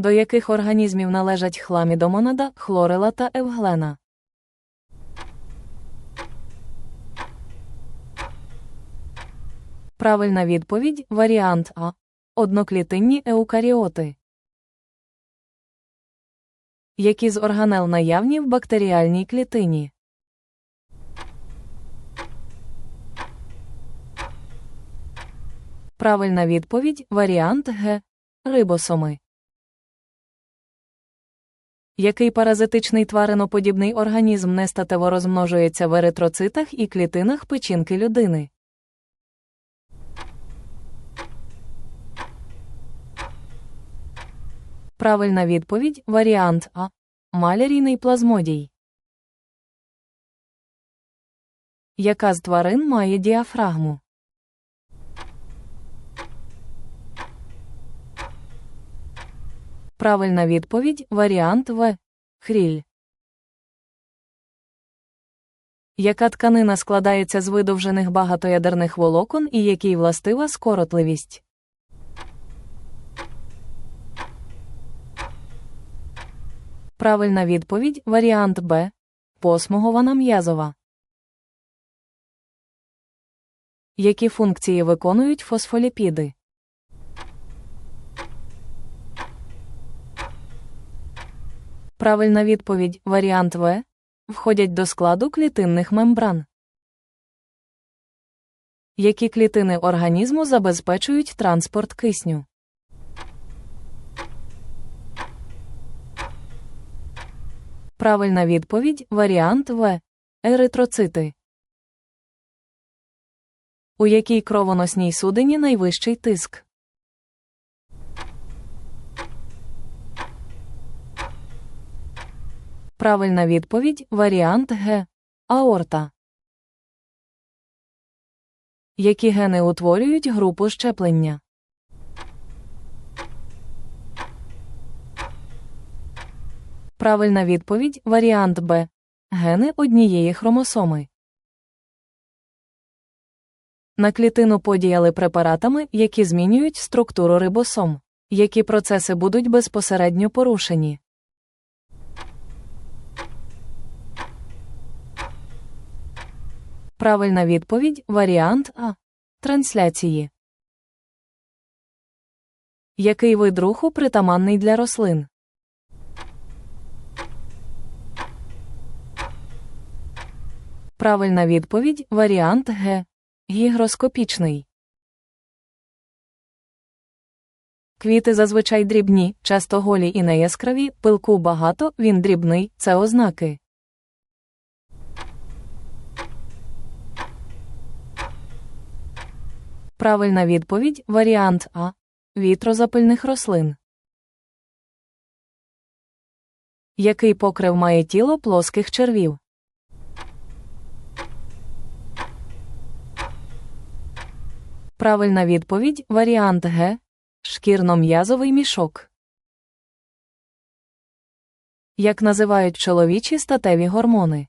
До яких організмів належать хламідомонада, хлорела та евглена? Правильна відповідь варіант А. Одноклітинні еукаріоти. Які з органел наявні в бактеріальній клітині? Правильна відповідь варіант Г. Рибосоми. Який паразитичний твариноподібний організм нестатево розмножується в еритроцитах і клітинах печінки людини? Правильна відповідь варіант А. Малярійний плазмодій. Яка з тварин має діафрагму? Правильна відповідь варіант В. Хріль. Яка тканина складається з видовжених багатоядерних волокон і якій властива скоротливість? Правильна відповідь варіант Б. Посмугована м'язова. Які функції виконують фосфоліпіди? Правильна відповідь варіант В. Входять до складу клітинних мембран. Які клітини організму забезпечують транспорт кисню? Правильна відповідь варіант В. Еритроцити. У якій кровоносній судині найвищий тиск? Правильна відповідь варіант Г. Аорта. Які гени утворюють групу щеплення? Правильна відповідь варіант Б. Гени однієї хромосоми. На клітину подіяли препаратами, які змінюють структуру рибосом. Які процеси будуть безпосередньо порушені? Правильна відповідь варіант А. Трансляції. Який вид руху притаманний для рослин? Правильна відповідь варіант Г. Гігроскопічний. Квіти зазвичай дрібні, часто голі і неяскраві, пилку багато, він дрібний це ознаки. Правильна відповідь варіант А. Вітрозапильних рослин. Який покрив має тіло плоских червів? Правильна відповідь варіант Г. Шкірно-м'язовий мішок. Як називають чоловічі статеві гормони?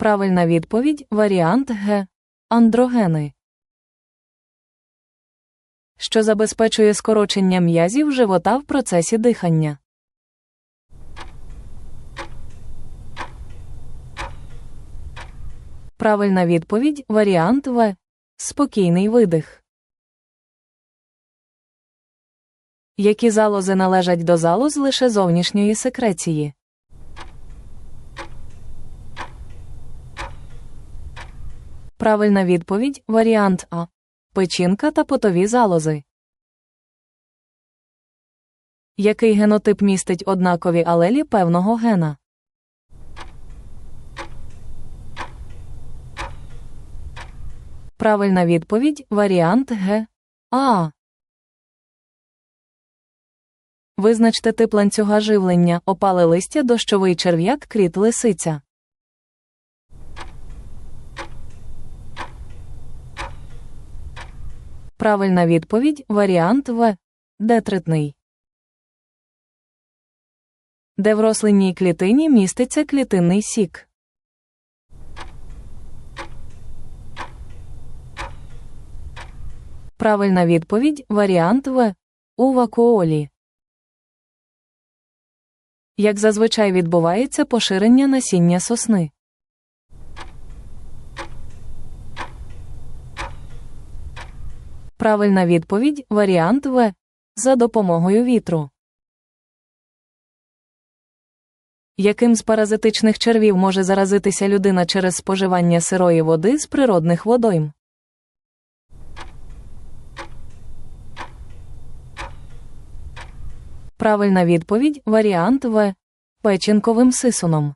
Правильна відповідь варіант Г. Андрогени. Що забезпечує скорочення м'язів живота в процесі дихання? Правильна відповідь варіант В. Спокійний видих. Які залози належать до залоз лише зовнішньої секреції? Правильна відповідь варіант А. Печінка та потові залози. Який генотип містить однакові алелі певного гена? Правильна відповідь варіант Г. А. Визначте тип ланцюга живлення, опале листя, дощовий черв'як, кріт лисиця. Правильна відповідь варіант В. Детритний. Де в рослинній клітині міститься клітинний сік. Правильна відповідь варіант В. У вакуолі. Як зазвичай відбувається поширення насіння сосни. Правильна відповідь варіант В. За допомогою вітру. Яким з паразитичних червів може заразитися людина через споживання сирої води з природних водойм? Правильна відповідь варіант В. Печінковим сисуном.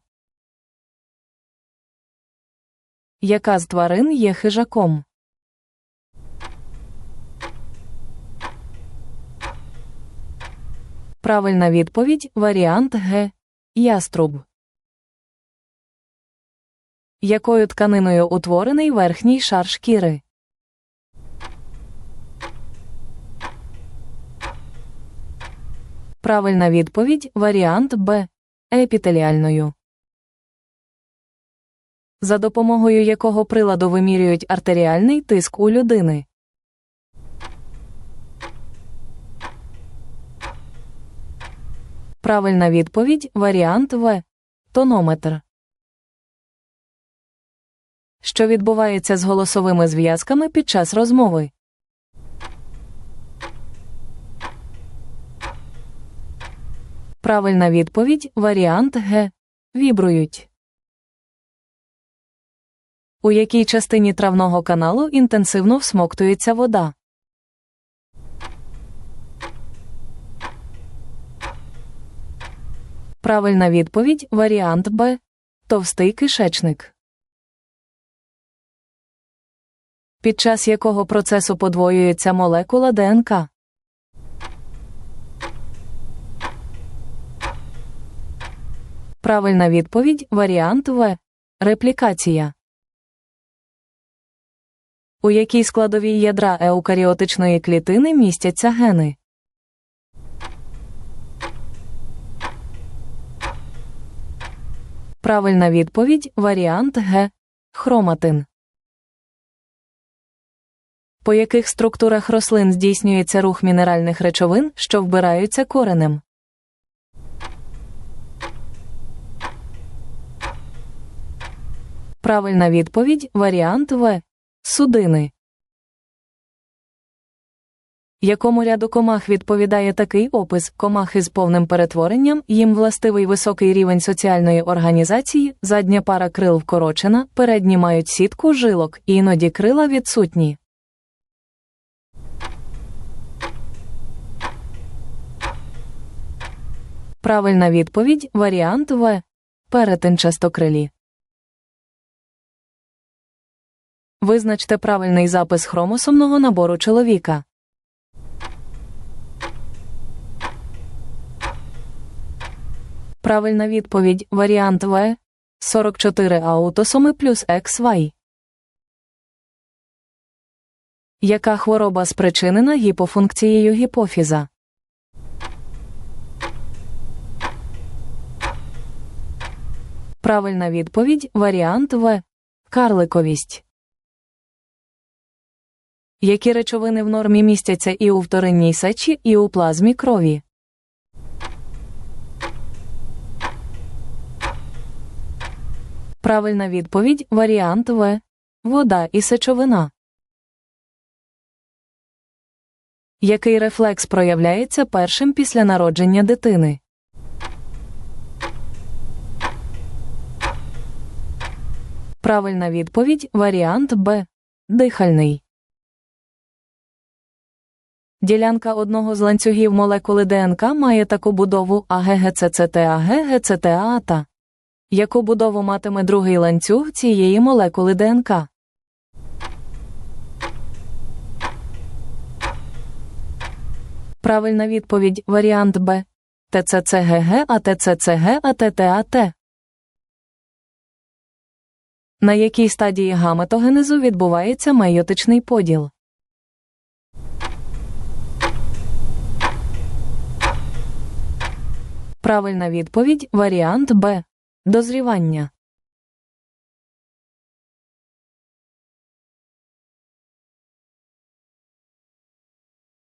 Яка з тварин є хижаком? Правильна відповідь варіант Г. Яструб. Якою тканиною утворений верхній шар шкіри? Правильна відповідь варіант Б. Епітеліальною. За допомогою якого приладу вимірюють артеріальний тиск у людини. Правильна відповідь варіант В. Тонометр. Що відбувається з голосовими зв'язками під час розмови? Правильна відповідь варіант Г. Вібрують. У якій частині травного каналу інтенсивно всмоктується вода? Правильна відповідь варіант Б. Товстий кишечник. Під час якого процесу подвоюється молекула ДНК? Правильна відповідь варіант В. Реплікація. У якій складовій ядра еукаріотичної клітини містяться гени? Правильна відповідь варіант Г. Хроматин. По яких структурах рослин здійснюється рух мінеральних речовин, що вбираються коренем? Правильна відповідь варіант В. Судини. Якому ряду комах відповідає такий опис комахи з повним перетворенням, їм властивий високий рівень соціальної організації, задня пара крил вкорочена, передні мають сітку жилок, іноді крила відсутні. Правильна відповідь варіант В. Перетинчастокрилі. Визначте правильний запис хромосомного набору чоловіка. Правильна відповідь варіант В. 44 аутосоми плюс XY. Яка хвороба спричинена гіпофункцією гіпофіза? Правильна відповідь варіант В. Карликовість. Які речовини в нормі містяться і у вторинній сечі, і у плазмі крові? Правильна відповідь варіант В. Вода і сечовина. Який рефлекс проявляється першим після народження дитини? Правильна відповідь варіант Б. Дихальний. Ділянка одного з ланцюгів молекули ДНК має таку будову АГГЦЦТ-АГГЦТ-АТА. Яку будову матиме другий ланцюг цієї молекули ДНК? Правильна відповідь варіант Б. ТЦЦГГ, АТЦЦГ, АТТАТ. На якій стадії гаметогенезу відбувається мейотичний поділ? Правильна відповідь варіант Б. Дозрівання.